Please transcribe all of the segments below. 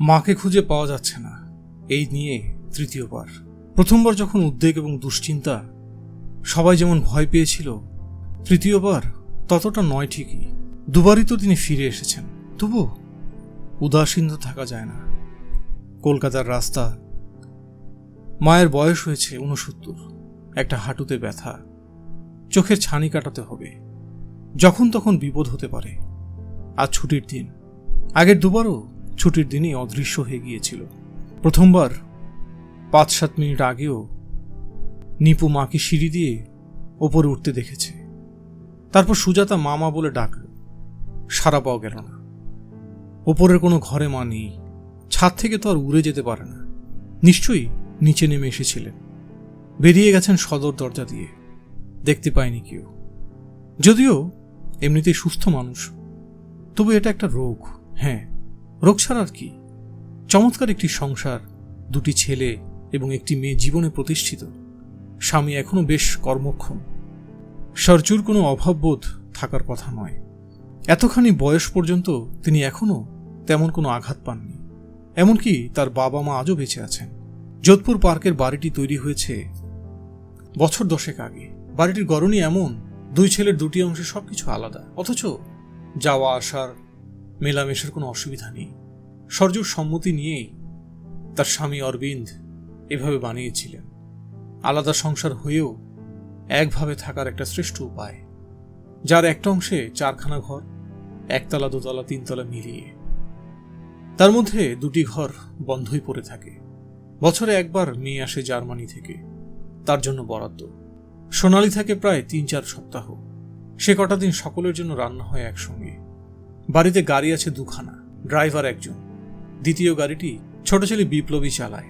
মাকে খুঁজে পাওয়া যাচ্ছে না। এই নিয়ে তৃতীয়বার। প্রথমবার যখন উদ্বেগ এবং দুশ্চিন্তা সবাই যেমন ভয় পেয়েছিল, তৃতীয়বার ততটা নয় ঠিকই। দুবারই তো তিনি ফিরে এসেছেন। তবু উদাসীন তো থাকা যায় না। কলকাতার রাস্তা মায়ের বয়স হয়েছে উনসত্তর একটা হাঁটুতে ব্যথা। চোখের ছানি কাটাতে হবে। যখন তখন বিপদ হতে পারে। আর ছুটির দিন। আগের দুবারও ছুটির দিনই অদৃশ্য হয়ে গিয়েছিল। প্রথমবার পাঁচ সাত মিনিট আগেও নিপু মাকে সিঁড়ি দিয়ে ওপরে উঠতে দেখেছে। তারপর সুজাতা মামা বলে ডাকল সারা পাওয়া গেল না। ওপরের কোনো ঘরে মা নেই, ছাদ থেকে তো আর উড়ে যেতে পারে না। নিশ্চয়ই নিচে নেমে এসেছিলেন। বেরিয়ে গেছেন সদর দরজা দিয়ে, দেখতে পায়নি কেউ। যদিও এমনিতেই সুস্থ মানুষ, তবু এটা একটা রোগ হ্যাঁ। আর কি? চমৎকার একটি সংসার, দুটি ছেলে এবং একটি মেয়ে জীবনে প্রতিষ্ঠিত। স্বামী এখনও বেশ কর্মক্ষম। সরচুর কোনো অভাববোধ থাকার কথা নয়। এতখানি বয়স পর্যন্ত তিনি এখনও তেমন কোনো আঘাত পাননি। এমনকি তার বাবা মা আজও বেঁচে আছেন। যোধপুর পার্কের বাড়িটি তৈরি হয়েছে বছর দশেক আগে। বাড়িটির গরণই এমন, দুই ছেলের দুটি অংশে সবকিছু আলাদা। অথচ যাওয়া আসার মেলামেশার কোনো অসুবিধা নেই। সরজুর সম্মতি নিয়েই তার স্বামী অরবিন্দ এভাবে বানিয়েছিলেন। আলাদা সংসার হয়েও একভাবে থাকার একটা শ্রেষ্ঠ উপায়। যার একটা অংশে চারখানা ঘর, একতলা, দোতলা, তিনতলা মিলিয়ে। তার মধ্যে দুটি ঘর বন্ধই পড়ে থাকে। বছরে একবার মেয়ে আসে জার্মানি থেকে। তার জন্য বরাদ্দ। সোনালি থাকে প্রায় তিন চার সপ্তাহ। সে কটা দিন সকলের জন্য রান্না হয় একসঙ্গে। বাড়িতে গাড়ি আছে দুখানা, ড্রাইভার একজন। দ্বিতীয় গাড়িটি ছোট ছেলে বিপ্লবী চালায়।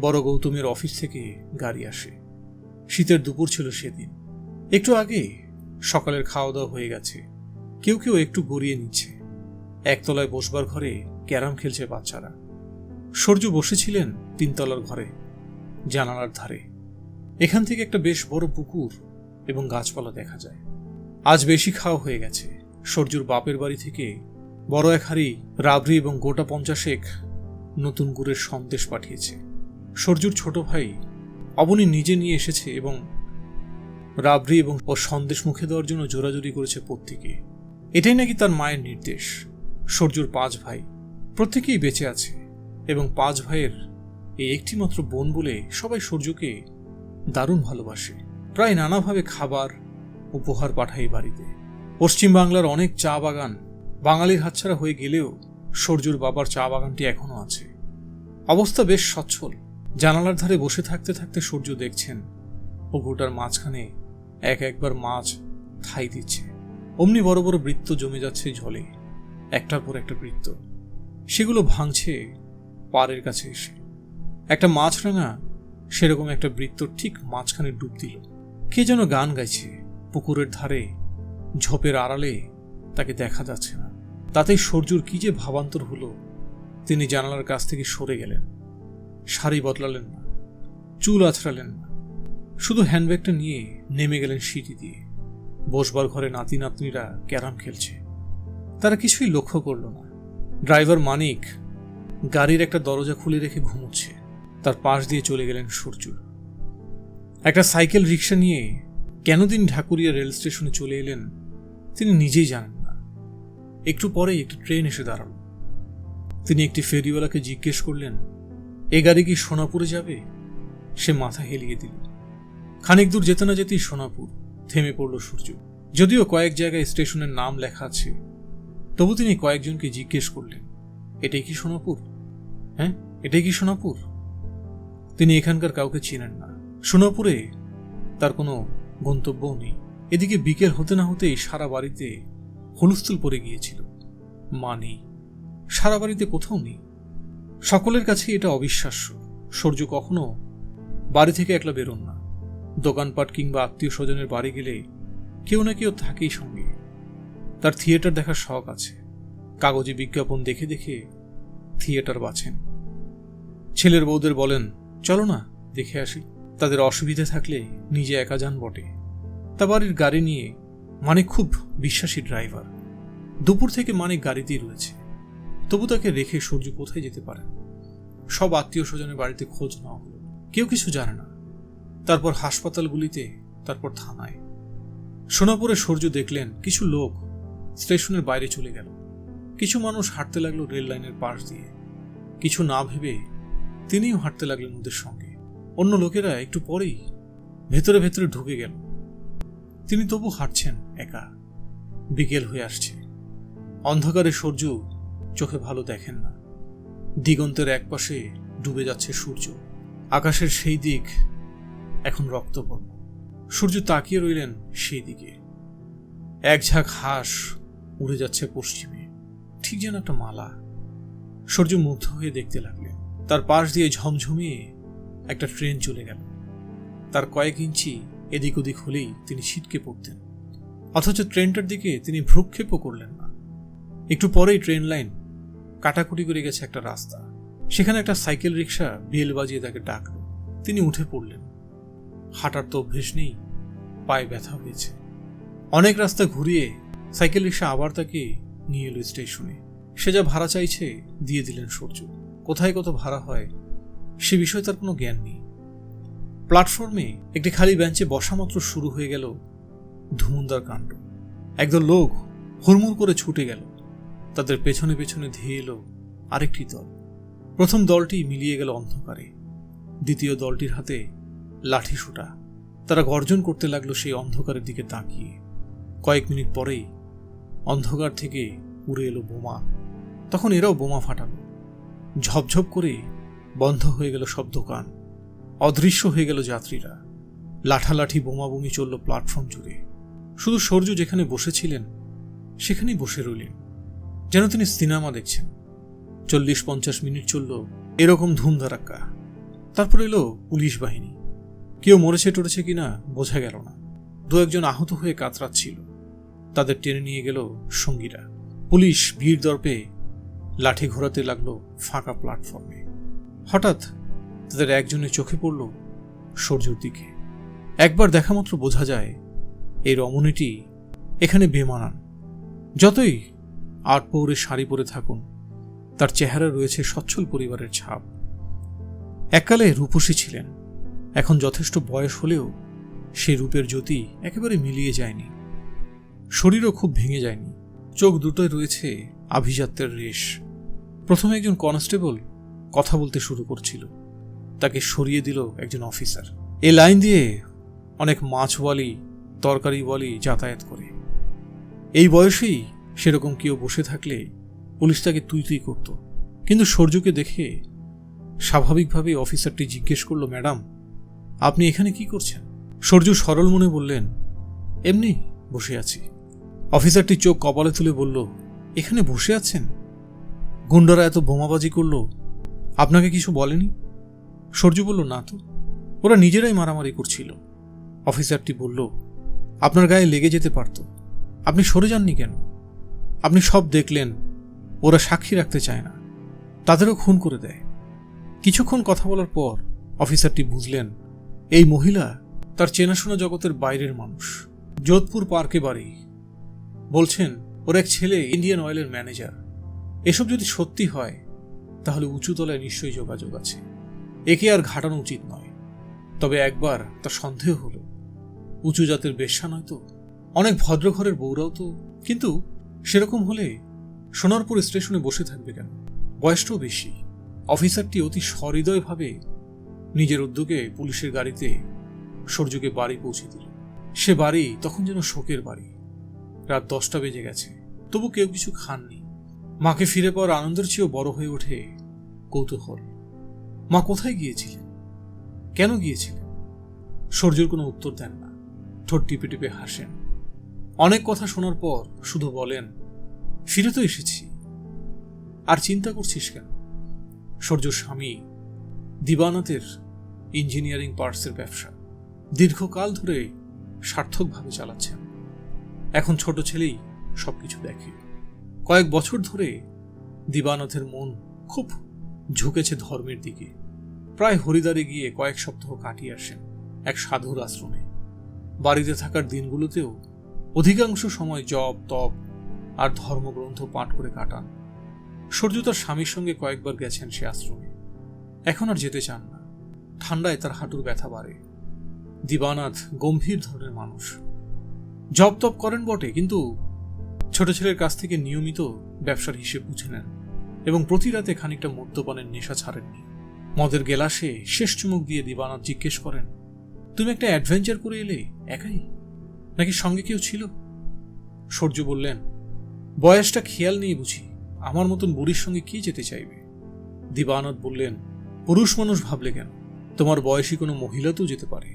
বড় গৌতমের অফিস থেকে গাড়ি আসে। শীতের দুপুর ছিল সেদিন। একটু আগে সকালের খাওয়া দাওয়া হয়ে গেছে। কেউ কেউ একটু গড়িয়ে নিচ্ছে। একতলায় বসবার ঘরে ক্যারাম খেলছে বাচ্চারা। সূর্য বসেছিলেন তিনতলার ঘরে, জানালার ধারে। এখান থেকে একটা বেশ বড় পুকুর এবং গাছপালা দেখা যায়। আজ বেশি খাওয়া হয়ে গেছে। সূর্যুর বাপের বাড়ি থেকে বড় এক হাড়ি রাবড়ি এবং গোটা পঞ্চাশেক নতুন গুড়ের সন্দেশ পাঠিয়েছে। সূর্যুর ছোট ভাই অবনী নিজে নিয়ে এসেছে এবং রাবড়ি এবং ও সন্দেশ মুখে দেওয়ার জন্য জোরাজুরি করেছে প্রত্যেকে এটাই নাকি তার মায়ের নির্দেশ? সূর্যুর পাঁচ ভাই প্রত্যেকেই বেঁচে আছে এবং পাঁচ ভাইয়ের এই একটি মাত্র বোন বলে সবাই সূর্যকে দারুণ ভালোবাসে। প্রায় নানাভাবে খাবার, উপহার পাঠায় বাড়িতে। পশ্চিমবাংলার অনেক চা বাগান বাঙালির হাতছাড়া হয়ে গেলেও সূর্যুর বাবার চা বাগানটি এখনও আছে। অবস্থা বেশ সচ্ছল। জানালার ধারে বসে থাকতে থাকতে সূর্য দেখছেন, পুকুরটার মাঝখানে এক একবার মাছ থাই দিচ্ছে। অমনি বড় বড় বৃত্ত জমে যাচ্ছে জলে, একটার পর একটা বৃত্ত। সেগুলো ভাঙছে পাড়ের কাছে এসে। একটা মাছরাঙা সেরকম একটা বৃত্ত ঠিক মাঝখানে ডুব দিল। কে যেন গান গাইছে পুকুরের ধারে। ঝোপের আড়ালে তাকে দেখা যাচ্ছে না। তাতেই সূর্যুর কি যে ভাবান্তর হলো, তিনি জানালার কাছ থেকে সরে গেলেন। শাড়ি বদলালেন না, চুল আছড়ালেন না। শুধু হ্যান্ডব্যাগটা নিয়ে নেমে গেলেন সিঁড়ি দিয়ে। বসবার ঘরে নাতি নাতনিরা ক্যারাম খেলছে। তারা কিছুই লক্ষ্য করল না। ড্রাইভার মানিক গাড়ির একটা দরজা খুলে রেখে ঘুমোচ্ছে। তার পাশ দিয়ে চলে গেলেন সূর্য। একটা সাইকেল রিক্সা নিয়ে কেন তিনি ঢাকুরিয়া রেল স্টেশনে চলে এলেন তিনি নিজেই জানেন না। একটু পরেই একটি ট্রেন এসে দাঁড়াল। তিনি একটি ফেরিওয়ালাকে জিজ্ঞেস করলেন, এ গাড়ি কি সোনাপুরে যাবে? সে মাথা হেলিয়ে দিল। খানিক দূর যেতে না যেতেই সোনাপুর থেমে পড়ল সূর্য। যদিও কয়েক জায়গায় স্টেশনের নাম লেখা আছে, তবু তিনি কয়েকজনকে জিজ্ঞেস করলেন, এটাই কি সোনাপুর? হ্যাঁ এটাই কি সোনাপুর? তিনি এখানকার কাউকে চিনেন না। সোনাপুরে তার কোনো গন্তব্যও নেই। এদিকে বিকেল হতে না হতেই সারা বাড়িতে হুলস্থুল পড়ে গিয়েছিল। মা নেই। সারা বাড়িতে কোথাও নেই। সকলের কাছে এটা অবিশ্বাস্য। সূর্য কখনো বাড়ি থেকে একলা বেরোন না। দোকানপাট কিংবা আত্মীয় স্বজনের বাড়ি গেলে কেউ না কেউ থাকেই সঙ্গে। তার থিয়েটার দেখার শখ আছে। কাগজে বিজ্ঞাপন দেখে দেখে থিয়েটার বাছেন। ছেলের বউদের বলেন, চলো না, দেখে আসি। তাদের অসুবিধে থাকলে নিজে একা যান বটে। তা বাড়ির গাড়ি নিয়ে মানে খুব বিশ্বাসী ড্রাইভার। দুপুর থেকে মানিক গাড়িতেই রয়েছে। তবু তাকে রেখে সূর্য কোথায় যেতে পারে? সব আত্মীয় স্বজনের বাড়িতে খোঁজ নেওয়া হলো। কেউ কিছু জানে না। তারপর হাসপাতালগুলিতে, তারপর থানায়। সোনাপুরে সূর্য দেখলেন কিছু লোক স্টেশনের বাইরে চলে গেল। কিছু মানুষ হাঁটতে লাগল রেল লাইনের পাশ দিয়ে। কিছু না ভেবে তিনিও হাঁটতে লাগলেন ওদের সঙ্গে। অন্য লোকেরা একটু পরেই ভেতরে ভেতরে ঢুকে গেল। তিনি তবু হাঁটছেন একা। বিকেল হয়ে আসছে। অন্ধকারে সূর্য চোখে ভালো দেখেন না। দিগন্তের একপাশে ডুবে যাচ্ছে সূর্য। আকাশের সেই দিক এখন রক্তবর্ণ। সূর্য তাকিয়ে রইলেন সেই দিকে। এক ঝাঁক হাঁস উড়ে যাচ্ছে পশ্চিমে। ঠিক যেন একটা মালা। সূর্য মুগ্ধ হয়ে দেখতে লাগলেন। তার পাশ দিয়ে ঝমঝমিয়ে একটা ট্রেন চলে গেল। তার কয়েক ইঞ্চি এদিক ওদিক হলেই তিনি ছিটকে পড়তেন। অথচ ট্রেনটার দিকে তিনি ভ্রুক্ষেপও করলেন না। একটু পরেই ট্রেন লাইন কাটাকুটি করে গেছে একটা রাস্তা। সেখানে একটা সাইকেল রিক্সা বেল বাজিয়ে তাকে ডাকল। তিনি উঠে পড়লেন। হাঁটার তো অভ্যেস নেই, পায়ে ব্যথা হয়েছে। অনেক রাস্তা ঘুরিয়ে সাইকেল রিক্সা আবার তাকে নিয়ে এলো স্টেশনে। সে যা ভাড়া চাইছে, দিয়ে দিলেন সূর্য। কোথায় কত ভাড়া হয়, সে বিষয়ে তার কোনো জ্ঞান নেই। প্ল্যাটফর্মে একটি খালি বেঞ্চে বসা মাত্র শুরু হয়ে গেল ধুমুন্দার কাণ্ড। একদল লোক হুড়মুড় করে ছুটে গেল। তাদের পেছনে পেছনে ধেয়ে এলো আরেকটি দল। প্রথম দলটি মিলিয়ে গেল অন্ধকারে। দ্বিতীয় দলটির হাতে লাঠি সোটা। তারা গর্জন করতে লাগল সেই অন্ধকারের দিকে তাকিয়ে। কয়েক মিনিট পরেই অন্ধকার থেকে উড়ে এলো বোমা। তখন এরাও বোমা ফাটালো। ঝপঝপ করে বন্ধ হয়ে গেল সব দোকান অদৃশ্য হয়ে গেল যাত্রীরা। লাঠালাঠি বোমাবুমি চলল প্ল্যাটফর্ম জুড়ে। শুধু সূর্য যেখানে বসেছিলেন, সেখানেই বসে রইলেন। যেন তিনি সিনেমা দেখছেন। চল্লিশ পঞ্চাশ মিনিট চলল এরকম ধুমধারাক্কা। তারপর এলো পুলিশ বাহিনী। কেউ মরেছে টরেছে কিনা বোঝা গেল না। দু একজন আহত হয়ে কাতরাচ্ছিল। তাদের টেনে নিয়ে গেল সঙ্গীরা। পুলিশ ভিড় দর্পে লাঠি ঘোরাতে লাগল ফাঁকা প্ল্যাটফর্মে। হঠাৎ তাদের একজনের চোখে পড়ল সূর্যর দিকে। একবার দেখা মাত্র বোঝা যায়, এই রমণীটি এখানে বেমানান। যতই আট পৌরে শাড়ি পরে থাকুন, তার চেহারা রয়েছে সচ্ছল পরিবারের ছাপ। এককালে রূপসী ছিলেন, এখন যথেষ্ট বয়স হলেও সেই রূপের জ্যোতি একেবারে মিলিয়ে যায়নি। শরীরও খুব ভেঙে যায়নি। চোখ দুটোয় রয়েছে আভিজাত্যের রেশ। প্রথমে একজন কনস্টেবল কথা বলতে শুরু করছিল। তাকে সরিয়ে দিল একজন অফিসার। এ লাইন দিয়ে অনেক মাছওয়ালি, তরকারিওয়ালি যাতায়াত করে। এই বয়সেই সেরকম কেউ বসে থাকলে পুলিশ তাকে তুই তুই করত। কিন্তু সূর্যকে দেখে স্বাভাবিকভাবে অফিসারটি জিজ্ঞেস করল, ম্যাডাম, আপনি এখানে কি করছেন? সূর্য সরল মনে বললেন, এমনি বসে আছি। অফিসারটি চোখ কপালে তুলে বলল, এখানে বসে আছেন? গুন্ডারা এত বোমাবাজি করল, আপনাকে কিছু বলেনি? সূর্য বলল, না তো। ওরা নিজেরাই মারামারি করছিল। অফিসারটি বলল, আপনার গায়ে লেগে যেতে পারত। আপনি সরে যাননি কেন? আপনি সব দেখলেন, ওরা সাক্ষী রাখতে চায় না। তাদেরও খুন করে দেয়। কিছুক্ষণ কথা বলার পর অফিসারটি বুঝলেন, এই মহিলা তার চেনাশোনা জগতের বাইরের মানুষ। যোধপুর পার্কে বাড়ি। বলছেন, ওর এক ছেলে ইন্ডিয়ান অয়েলের ম্যানেজার। এসব যদি সত্যি হয়, তাহলে উঁচু তলায় নিশ্চয়ই যোগাযোগ আছে। একে আর ঘাটানো উচিত নয়। তবে একবার তার সন্দেহ হলো। উঁচু জাতের বেশ্যা নয় তো? অনেক ভদ্রঘরের বউরাও তো? কিন্তু সেরকম হলে সোনারপুর স্টেশনে বসে থাকবে কেন? বয়সটাও বেশি। অফিসারটি অতি সহৃদয়ভাবে নিজের উদ্যোগে পুলিশের গাড়িতে সূর্যকে বাড়ি পৌঁছে দিল। সে বাড়ি তখন যেন শোকের বাড়ি। রাত দশটা বেজে গেছে। তবু কেউ কিছু খাননি। মাকে ফিরে পাওয়ার আনন্দের চেয়েও বড় হয়ে ওঠে কৌতূহল। মা কোথায় গিয়েছিলেন? কেন গিয়েছিলেন? সূর্যর কোনো উত্তর দেন না। ঠোঁট টিপে টিপে হাসেন। অনেক কথা শোনার পর শুধু বলেন, ফিরে তো এসেছি। আর চিন্তা করছিস কেন? সূর্য স্বামী, দিবানাথের ইঞ্জিনিয়ারিং পার্টসের ব্যবসা, দীর্ঘকাল ধরে সার্থকভাবে চালাচ্ছেন। এখন ছোট ছেলেই সবকিছু দেখে। কয়েক বছর ধরে দিবানাথের মন খুব ঝুঁকেছে ধর্মের দিকে। প্রায় হরিদ্বারে গিয়ে কয়েক সপ্তাহ কাটিয়ে আসেন এক সাধুর আশ্রমে। বাড়িতে থাকার দিনগুলোতেও অধিকাংশ সময় জপ, তপ আর ধর্মগ্রন্থ পাঠ করে কাটান। সূর্য তার স্বামীর সঙ্গে কয়েকবার গেছেন সে আশ্রমে। এখন আর যেতে চান না। ঠান্ডায় তার হাঁটুর ব্যথা বাড়ে। দিবানাথ গম্ভীর ধরনের মানুষ। জব তপ করেন বটে, কিন্তু ছোট ছেলের কাছ থেকে নিয়মিত ব্যবসার হিসেব বুঝে নেন। এবং প্রতি রাতে খানিকটা মদ্যপানের নেশা ছাড়েননি। মদের গেলাসে শেষ চুমুক দিয়ে দিবানাথ জিজ্ঞেস করেন, তুমি একটা অ্যাডভেঞ্চার করে এলে, একাই? নাকি সঙ্গে কেউ ছিল? সূর্য বললেন, বয়সটা খেয়াল নেই বুঝি, আমার মতন বুড়ির সঙ্গে কে যেতে চাইবে? দিবানাথ বললেন, পুরুষ মানুষ ভাবলে কেন? তোমার বয়সী কোনো মহিলা তো যেতে পারে।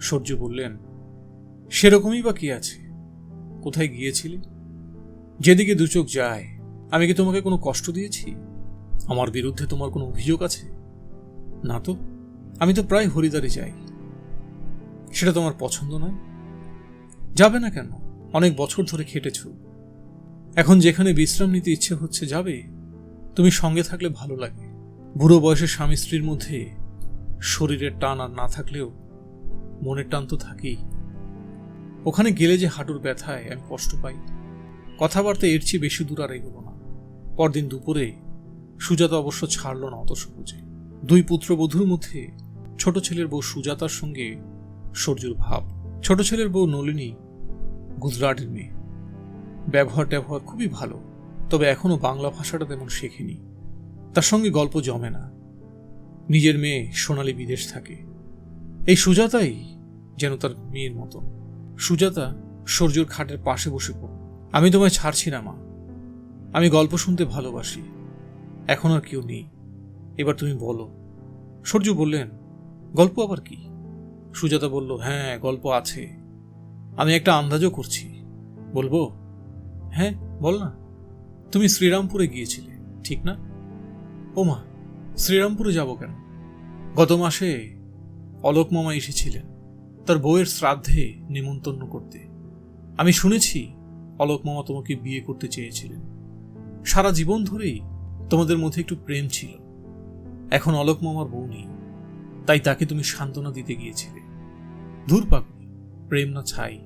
সূর্য বললেন, সেরকমই বা কি আছে? কোথায় গিয়েছিলে? যেদিকে দু চোখ যায় আমি কি তোমাকে কোনো কষ্ট দিয়েছি? আমার বিরুদ্ধে তোমার কোনো অভিযোগ আছে? না তো, আমি তো প্রায় হরিদ্বারে যাই। সেটা তোমার পছন্দ নয়? যাবে না কেন? অনেক বছর ধরে খেটেছ। এখন যেখানে বিশ্রাম নিতে ইচ্ছে হচ্ছে যাবে, তুমি সঙ্গে থাকলে ভালো লাগে। বুড়ো বয়সের স্বামী স্ত্রীর মধ্যে শরীরের টান আর না থাকলেও মনের টান তো থাকেই। ওখানে গেলে যে হাঁটুর ব্যথায় আমি কষ্ট পাই। কথাবার্তা এর চেয়ে বেশি দূর আর এগোলো না। পরদিন দুপুরে সুজাতা অবশ্য ছাড়ল না অত সহজে। দুই পুত্রবধূর মধ্যে ছোট ছেলের বউ সুজাতার সঙ্গে সূর্যুর ভাব। ছোট ছেলের বউ নলিনী গুজরাটের মেয়ে। ব্যবহার ট্যাবহার খুবই ভালো, তবে এখনও বাংলা ভাষাটা তেমন শেখেনি। তার সঙ্গে গল্প জমে না। নিজের মেয়ে সোনালি বিদেশ থাকে। এই সুজাতাই যেন তার মেয়ের মতন সুজাতা সূর্যর খাটের পাশে বসে পড়ল আমি তোমায় ছাড়ছি না, মা। আমি গল্প শুনতে ভালোবাসি। এখন আর কেউ নেই। এবার তুমি বলো। সূর্য বললেন, গল্প আবার কি? সুজাতা বলল হ্যাঁ গল্প আছে। আমি একটা আন্দাজও করছি। বলব? হ্যাঁ বল না। তুমি শ্রীরামপুরে গিয়েছিলে, ঠিক না? ও মা শ্রীরামপুরে যাব কেন? গত মাসে অলোক মামা এসেছিলেন, তার বউয়ের শ্রাদ্ধে নিমন্ত্রণ করতে। আমি শুনেছি অলোক মামা তোমাকে বিয়ে করতে চেয়েছিলেন। সারা জীবন ধরেই তোমাদের মধ্যে একটু প্রেম ছিল। এখন অলোক মামার বউ নেই। তাই তাকে তুমি সান্ত্বনা দিতে গিয়েছিলে। ধূর প্রেম না ছাই,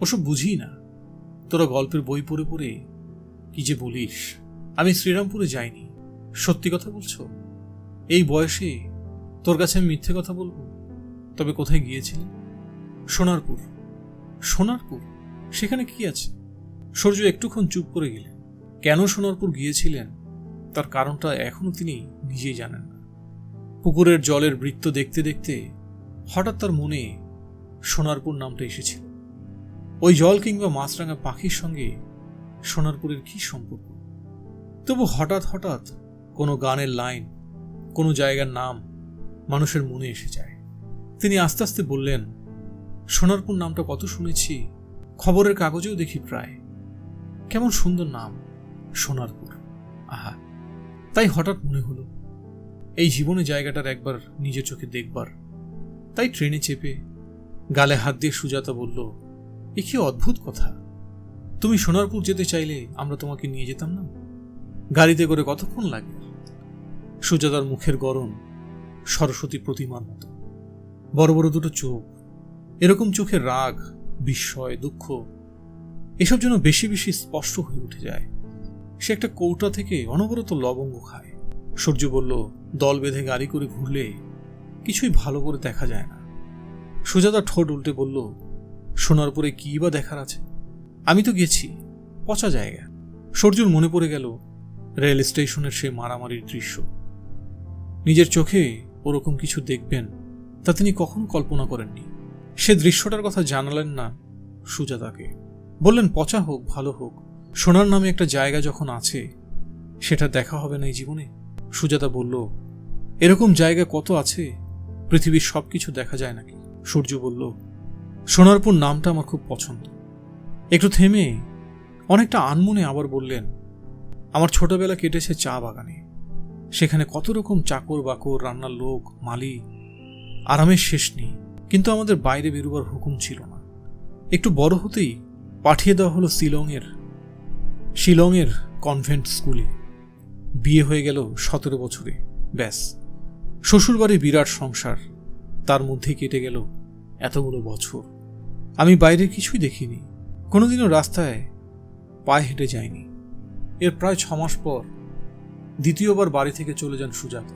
ওসব বুঝি না। তোরা গল্পের বই পড়ে পড়ে কি যে বলিস। আমি শ্রীরামপুরে যাইনি। সত্যি কথা বলছো? এই বয়সে তোর কাছে আমি মিথ্যে কথা বলব? তবে কোথায় গিয়েছিলি? সোনারপুর। সোনারপুর? সেখানে কি আছে? সূর্য একটুক্ষণ চুপ করে গেলেন। কেন সোনারপুর গিয়েছিলেন? তার কারণটা এখনও তিনি নিজেই জানেন না। পুকুরের জলের বৃত্ত দেখতে দেখতে হঠাৎ তার মনে সোনারপুর নামটা এসেছিল। ওই জল কিংবা মাছরাঙা পাখির সঙ্গে সোনারপুরের কি সম্পর্ক? তবু হঠাৎ হঠাৎ কোনো গানের লাইন, কোনো জায়গার নাম মানুষের মনে এসে যায়। তিনি আস্তে আস্তে বললেন, সোনারপুর নামটা কত শুনেছি? খবরের কাগজেও দেখি প্রায়। কেমন সুন্দর নাম। সোনারপুর। আহা, তাই হঠাৎ মনে হলো, এই জীবনে জায়গাটার একবার নিজের চোখে দেখবার। তাই ট্রেনে চেপে গালে হাত দিয়ে সুজাতা বলল, এ কি অদ্ভুত কথা। তুমি সোনারপুর যেতে চাইলে আমরা তোমাকে নিয়ে যেতাম না? গাড়িতে করে কতক্ষণ লাগে? সুজাতার মুখের গরম সরস্বতী প্রতিমার মতো। বড় বড় দুটো চোখ, এরকম চোখের রাগ, বিস্ময়, দুঃখ, এসব যেন বেশি বেশি স্পষ্ট হয়ে উঠে যায়। সে একটা কৌটা থেকে অনবরত লবঙ্গ খায়। সূর্য বলল, দল বেঁধে গাড়ি করে ঘুরলে কিছুই ভালো করে দেখা যায় না। সুজাতা ঠোঁট উল্টে বলল শোনার সোনারপুরে কি বা দেখার আছে? আমি তো গেছি, পচা জায়গা। সূর্যর মনে পড়ে গেল, রেল স্টেশনের সেই মারামারির দৃশ্য। নিজের চোখে ওরকম কিছু দেখবেন, তা তিনি কখনো কল্পনা করেননি। সে দৃশ্যটার কথা জানালেন না সুজাতাকে। বললেন, পচা হোক, ভালো হোক সোনার নামে একটা জায়গা যখন আছে, সেটা দেখা হবে না এই জীবনে? সুজাতা বলল, এরকম জায়গা কত আছে? পৃথিবীর সব কিছু দেখা যায় নাকি? সূর্য বলল, সোনারপুর নামটা আমার খুব পছন্দ। একটু থেমে অনেকটা আনমনে আবার বললেন, আমার ছোটবেলা কেটেছে চা বাগানে। সেখানে কত রকম চাকর বাকর, রান্নার লোক, মালি, আরামের শেষ নেই। কিন্তু আমাদের বাইরে বেরোবার হুকুম ছিল না। একটু বড় হতেই পাঠিয়ে দেওয়া হলো শিলংয়ের শিলংয়ের কনভেন্ট স্কুলে বিয়ে হয়ে গেল সতেরো বছরে। ব্যাস, শ্বশুরবাড়ি বিরাট সংসার, তার মধ্যে কেটে গেল এতগুলো বছর। আমি বাইরে কিছুই দেখিনি, কোনোদিনও রাস্তায় পায়ে হেঁটে যাইনি। এর প্রায় ছ মাস পর দ্বিতীয়বার বাড়ি থেকে চলে যান সুজাত।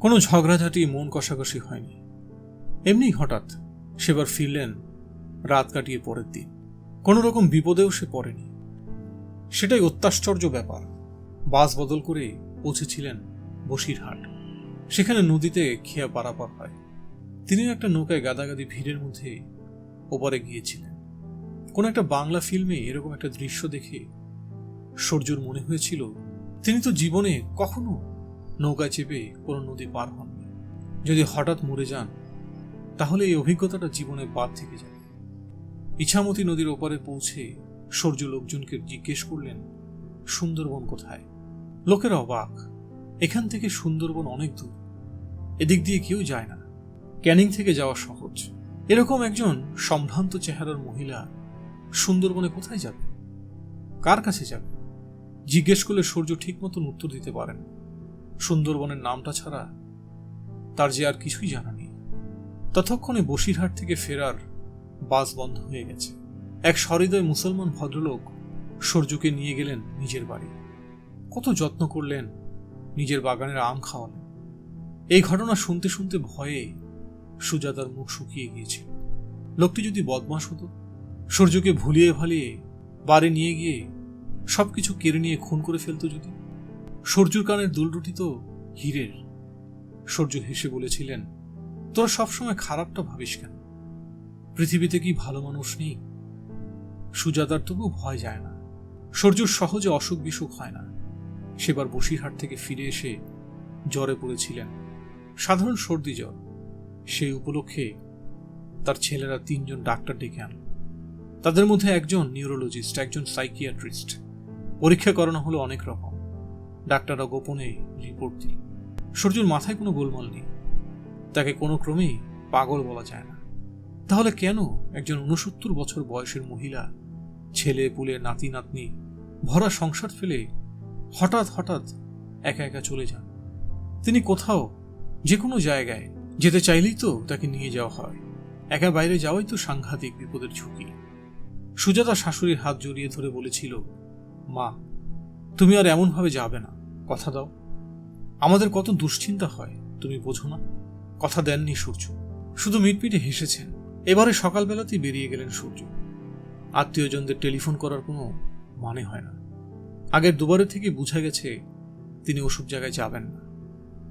কোনো ঝগড়াঝাটি, মন কষাকষি হয়নি। এমনি হঠাৎ সেবার ফিরলেন রাত কাটিয়ে পরের দিন। কোনো রকম বিপদেও সে পড়েনি। সেটাই অত্যাশ্চর্য ব্যাপার। বাস বদল করে পৌঁছেছিলেন বসিরহাট। সেখানে নদীতে খেয়া পারাপার হয়। তিনি একটা নৌকায় গাদাগাদি ভিড়ের মধ্যে ওপারে গিয়েছিলেন। কোন একটা বাংলা ফিল্মে এরকম একটা দৃশ্য দেখে সূর্যর মনে হয়েছিল, তিনি তো জীবনে কখনো নৌকায় চেপে কোনো নদী পার হননি। যদি হঠাৎ মরে যান, তাহলে এই অভিজ্ঞতাটা জীবনে বাদ থেকে যাবে। ইছামতি নদীর ওপারে পৌঁছে সূর্য লোকজনকে জিজ্ঞেস করলেন, সুন্দরবন কোথায়? লোকেরা অবাক। এখান থেকে সুন্দরবন অনেক দূর। এদিক দিয়ে কেউ যায় না। ক্যানিং থেকে যাওয়া সহজ। এরকম একজন সম্ভ্রান্ত চেহারার মহিলা সুন্দরবনে কোথায় যাবে? কার কাছে যাবে? জিজ্ঞেস করলে সূর্য ঠিক মতন উত্তর দিতে পারেন। সুন্দরবনের নামটা ছাড়া তার যে আর কিছুই জানা নেই। ততক্ষণে বসিরহাট থেকে ফেরার বাস বন্ধ হয়ে গেছে। এক সহৃদয় মুসলমান ভদ্রলোক সূর্যকে নিয়ে গেলেন নিজের বাড়ি। কত যত্ন করলেন নিজের বাগানের আম খাওয়ালেন এই ঘটনা শুনতে শুনতে ভয়ে সুজাতার মুখ শুকিয়ে গিয়েছিল। লোকটি যদি বদমাস হতো, সূর্যকে ভুলিয়ে ভালিয়ে বাড়ি নিয়ে গিয়ে সবকিছু কেড়ে নিয়ে খুন করে ফেলতো যদি? সূর্যুর কানের দুলরুটি তো হীরের। সূর্য হেসে বলেছিলেন, তোরা সবসময় খারাপটা ভাবিস কেন? পৃথিবীতে কি ভালো মানুষ নেই? সুজাতার তবু ভয় যায় না। সূর্যুর সহজে অসুখ বিসুখ হয় না। সেবার বসিরহাট থেকে ফিরে এসে জ্বরে পড়েছিলেন। সাধারণ সর্দি জ্বর। সেই উপলক্ষে তার ছেলেরা তিনজন ডাক্তার ডেকে আনল তাদের মধ্যে একজন নিউরোলজিস্ট, একজন সাইকিয়াট্রিস্ট। পরীক্ষা করানো হলো অনেক রকম। ডাক্তাররা গোপনে রিপোর্ট দিল সূর্যুর মাথায় কোনো গোলমাল নেই। তাকে কোনো ক্রমেই পাগল বলা যায় না। তাহলে কেন একজন উনসত্তর বছর বয়সের মহিলা ছেলে, পুলে, নাতি, নাতনি, ভরা সংসার ফেলে হঠাৎ হঠাৎ একা একা চলে যান। তিনি কোথাও যে কোনো জায়গায় যেতে চাইলেই তো তাকে নিয়ে যাওয়া হয়। একা বাইরে যাওয়াই তো সাংঘাতিক বিপদের ঝুঁকি। সুজাতা শাশুড়ির হাত জড়িয়ে ধরে বলেছিল, মা, তুমি আর এমনভাবে যাবে না। কথা দাও। আমাদের কত দুশ্চিন্তা হয়, তুমি বোঝো না। কথা দেননি সূর্য। শুধু মিটমিটে হেসেছেন। এবারে সকালবেলাতেই বেরিয়ে গেলেন সূর্য। আত্মীয়জনদের টেলিফোন করার কোনো মানে হয় না। আগের দুবারে থেকে বোঝা গেছে তিনি ওসব জায়গায় যাবেন না।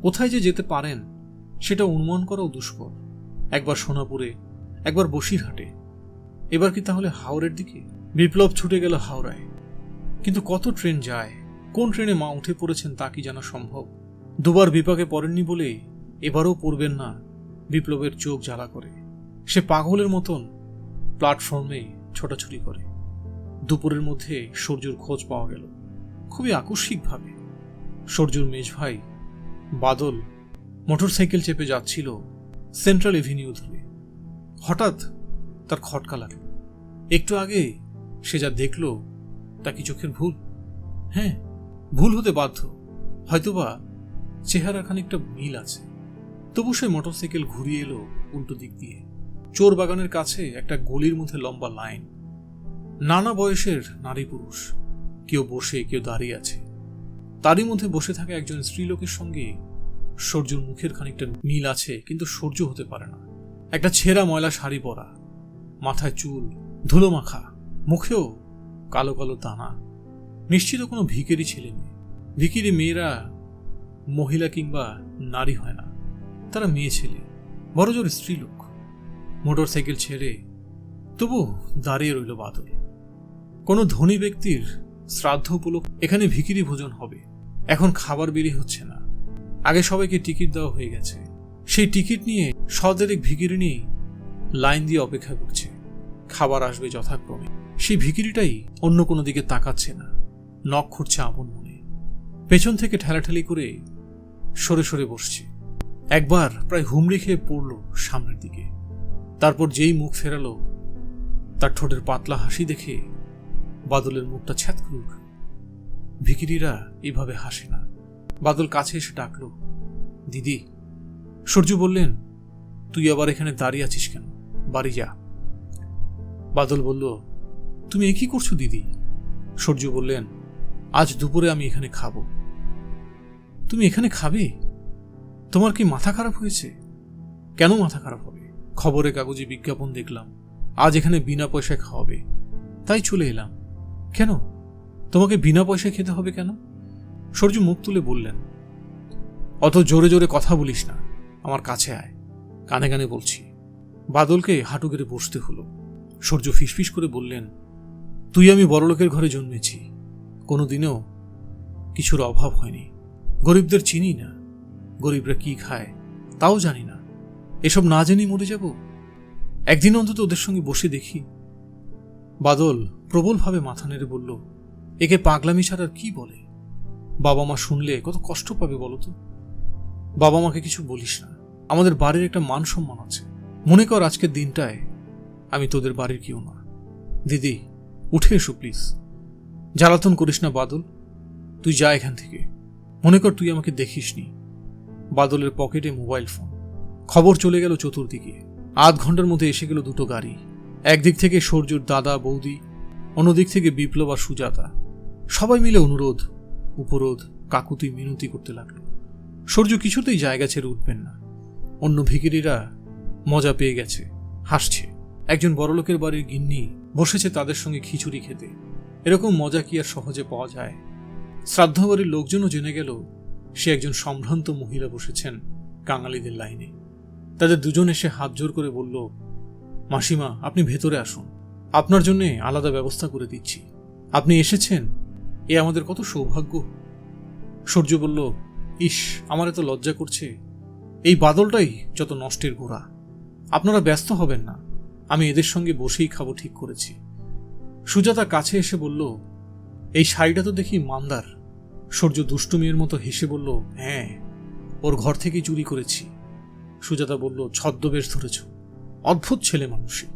কোথায় যে যেতে পারেন, সেটা অনুমান করাও দুষ্কর। একবার সোনাপুরে, একবার বসিরহাটে। এবার কি তাহলে হাওড়ের দিকে? বিপ্লব ছুটে গেল হাওড়ায়। কিন্তু কত ট্রেন যায়, কোন ট্রেনে মা উঠে পড়েছেন তা কি জানা সম্ভব? দুবার বিপাকে পড়েননি বলে এবারও পড়বেন না, বিপ্লবের চোখ জ্বালা করে। সে পাগলের মতন প্ল্যাটফর্মে ছোটাছুটি করে। দুপুরের মধ্যে সূর্যর খোঁজ পাওয়া গেল। খুবই আকস্মিকভাবে। সূর্যর মেজ ভাই বাদল মোটরসাইকেল চেপে যাচ্ছিল সেন্ট্রাল এভিনিউ ধরে। হঠাৎ তার খটকা লাগল। একটু আগে সে যা দেখল তা কি চোখের ভুল? হ্যাঁ ভুল হতে বাধ্য। হয়তোবা চেহারা খানিকটা মিল আছে। তবু সে মোটরসাইকেল ঘুরিয়ে এলো উল্টো দিক দিয়ে। চোর বাগানের কাছে একটা গলির মধ্যে লম্বা লাইন। নানা বয়সের নারী পুরুষ, কেউ বসে, কেউ দাঁড়িয়ে আছে। তারই মধ্যে বসে থাকা একজন স্ত্রীলোকের সঙ্গে সূর্যর মুখের খানিকটা মিল আছে, কিন্তু সূর্য হতে পারে না। একটা ছেঁড়া ময়লা শাড়ি পরা, মাথায় চুল, ধুলো মাখা, মুখেও কালো কালো দানা। নিশ্চিত কোনো ভিকেরি ছেলে মেয়ে ভিকিরি মেয়েরা মহিলা কিংবা নারী হয় না। তারা মেয়ে ছেলে বড় জোর স্ত্রীলোক। মোটর সাইকেল ছেড়ে তবু দাঁড়িয়ে রইল বাদল। কোনো ধনী ব্যক্তির শ্রাদ্ধ উপলক্ষ এখানে ভিকিরি ভোজন হবে। এখন খাবার বেরি হচ্ছে না। আগে সবাইকে টিকিট দেওয়া হয়ে গেছে। সেই টিকিট নিয়ে সদেরেক ভিকিরিনি লাইন দিয়ে অপেক্ষা করছে। খাবার আসবে যথাক্রমে। সেই ভিকিরিটাই অন্য কোনো দিকে তাকাচ্ছে না। নখ খুঁড়ছে আপন মনে। পেছন থেকে ঠেলাঠেলি করে সরে সরে বসছে। একবার প্রায় হুমড়ি খেয়ে পড়ল সামনের দিকে। তারপর যেই মুখ ফেরালো, তার ঠোঁটের পাতলা হাসি দেখে বাদলের মুখটা ছ্যাত করুক। ভিকিরিরা এভাবে হাসে না। বাদল কাছে এসে ডাকল, দিদি, সূর্য বললেন, তুই আবার এখানে দাঁড়িয়ে আছিস কেন? বাড়ি যা। বাদল বলল, তুমি এ কি করছ দিদি? সূর্য বললেন, আজ দুপুরে আমি এখানে খাব। তুমি এখানে খাবে? তোমার কি মাথা খারাপ হয়েছে? কেন মাথা খারাপ হবে? খবরে কাগজে বিজ্ঞাপন দেখলাম। আজ এখানে বিনা পয়সায় খাওয়াবে তাই চলে এলাম। কেন? তোমাকে বিনা পয়সায় খেতে হবে কেন? সূর্য মুখ তুলে বললেন, অত জোরে জোরে কথা বলিস না। আমার কাছে আয়। কানে কানে বলছি। বাদলকে হাঁটু গেড়ে বসতে হলো। সূর্য ফিসফিস করে বললেন, তুই আমি বড়লোকের ঘরে জন্মেছি। কোনোদিনও কিছুর অভাব হয়নি। গরিবদের চিনি না। গরিবরা কি খায় তাও জানি না। এসব না জেনেই মরে যাব? একদিন অন্তত ওদের সঙ্গে বসে দেখি। বাদল প্রবলভাবে মাথা নেড়ে বলল, একে পাগলামি ছাড়া আর কি বলে? বাবা মা শুনলে কত কষ্ট পাবে বলো তো? বাবা মাকে কিছু বলিস না। আমাদের বাড়ির একটা মান সম্মান আছে। মনে কর আজকের দিনটায় আমি তোদের বাড়ির কেউ না। দিদি, উঠে এসো প্লিজ। জ্বালাতন করিস না বাদল। তুই যা এখান থেকে। মনে কর তুই আমাকে দেখিসনি। বাদলের পকেটে মোবাইল ফোন। খবর চলে গেল চতুর্দিকে। আধ ঘণ্টার মধ্যে এসে গেল দুটো গাড়ি। একদিক থেকে সূর্যর দাদা, বৌদি, অন্যদিক থেকে বিপ্লব আর সুজাতা। সবাই মিলে অনুরোধ, উপরোধ, কাকুতি মিনতি করতে লাগল। সূর্য কিছুতেই জায়গা ছেড়ে উঠবেন না। অন্য ভিকিরিরা মজা পেয়ে গেছে, হাসছে। একজন বড়লোকের বাড়ির গিন্নি বসেছে তাদের সঙ্গে খিচুড়ি খেতে। এরকম মজা কি আর সহজে পাওয়া যায়? শ্রাদ্ধ বাড়ির লোকজনও জেনে গেল, সে একজন সম্ভ্রান্ত মহিলা বসেছেন কাঙালিদের লাইনে। তাদের দুজন এসে হাত জোর করে বলল, মাসিমা, আপনি ভেতরে আসুন। আপনার জন্য আলাদা ব্যবস্থা করে দিচ্ছি। আপনি এসেছেন? এ আমাদের কত সৌভাগ্য। সূর্য বলল, ইস, আমার এত লজ্জা করছে। এই বাদলটাই যত নষ্টের গোড়া। আপনারা ব্যস্ত হবেন না। আমি এদের সঙ্গে বসেই খাব ঠিক করেছি। সুজাতা কাছে এসে বলল, এই শাড়িটা তো দেখি মান্দার। সূর্য দুষ্টু মেয়ের মতো হেসে বলল হ্যাঁ ওর ঘর থেকেই চুরি করেছি। সুজাতা বলল, ছদ্মবেশ ধরেছ। অদ্ভুত ছেলে মানুষই।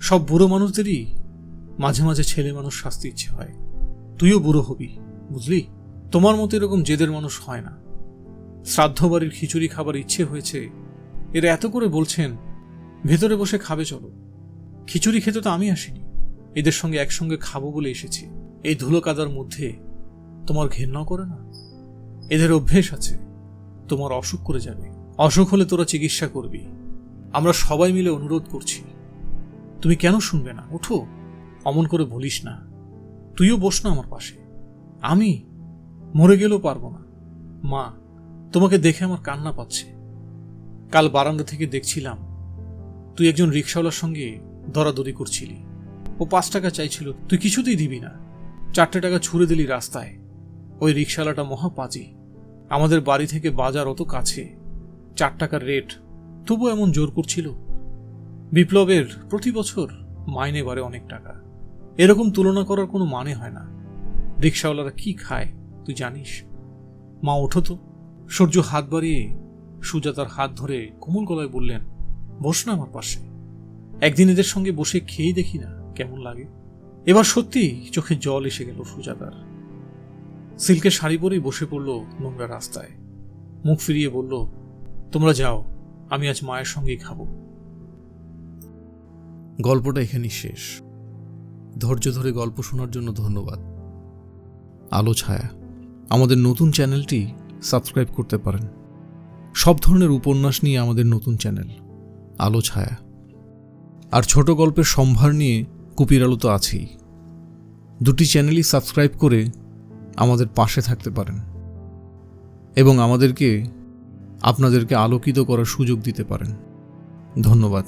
সব বুড়ো মানুষদেরই মাঝে মাঝে ছেলে মানুষ শাস্তি ইচ্ছে হয়। তুইও বুড়ো হবি, বুঝলি? তোমার মতো এরকম জেদের মানুষ হয় না। শ্রাদ্ধ বাড়ির খিচুড়ি খাবার ইচ্ছে হয়েছে। এরা এত করে বলছেন, ভেতরে বসে খাবে চলো। খিচুড়ি খেতে তো আমি আসিনি। এদের সঙ্গে একসঙ্গে খাব বলে এসেছি। এই ধুলো কাদার মধ্যে তোমার ঘেন্নাও করে না? এদের অভ্যেস আছে, তোমার অসুখ করে যাবে। অসুখ হলে তোরা চিকিৎসা করবি। আমরা সবাই মিলে অনুরোধ করছি। তুমি কেন শুনবে না? ওঠো অমন করে বলিস না। তুইও বস না আমার পাশে। আমি মরে গেলেও পারব না। মা, তোমাকে দেখে আমার কান্না পাচ্ছে। কাল বারান্দা থেকে দেখছিলাম, তুই একজন রিক্সাওয়ালার সঙ্গে দরাদরি করছিলি। ও পাঁচ টাকা চাইছিল, তুই কিছুতেই দিবি না। চারটে টাকা ছুড়ে দিলি রাস্তায়। ওই রিক্সাওয়ালাটা মহা পাজি। আমাদের বাড়ি থেকে বাজার অত কাছে। চার টাকার রেট তবু এমন জোর করছিল। বিপ্লবের প্রতি বছর মাইনে বাড়ে অনেক টাকা। এরকম তুলনা করার কোনো মানে হয় না। রিক্সাওয়ালারা কি খায়, তুই জানিস? মা ওঠো তো। সূর্য হাত বাড়িয়ে সুজাতার হাত ধরে কোমল গলায় বললেন, বস না আমার পাশে। একদিন এদের সঙ্গে বসে খেয়েই দেখি না কেমন লাগে। এবার সত্যি চোখে জল এসে গেল সুজাতার সিল্কের শাড়ি পরেই বসে পড়ল নোংরা রাস্তায়। মুখ ফিরিয়ে বলল তোমরা যাও, আমি আজ মায়ের সঙ্গেই খাব। গল্পটা এখানেই শেষ। ধৈর্য ধরে গল্প শোনার জন্য ধন্যবাদ। আলো, ছায়া, আমাদের নতুন চ্যানেলটি সাবস্ক্রাইব করতে পারেন। সব ধরনের উপন্যাস নিয়ে আমাদের নতুন চ্যানেল, আলো, ছায়া। আর ছোট গল্পের সম্ভার নিয়ে কুপির আলো তো আছেই। দুটি চ্যানেলই সাবস্ক্রাইব করে আমাদের পাশে থাকতে পারেন। এবং আমাদেরকে আপনাদেরকে আলোকিত করার সুযোগ দিতে পারেন। ধন্যবাদ।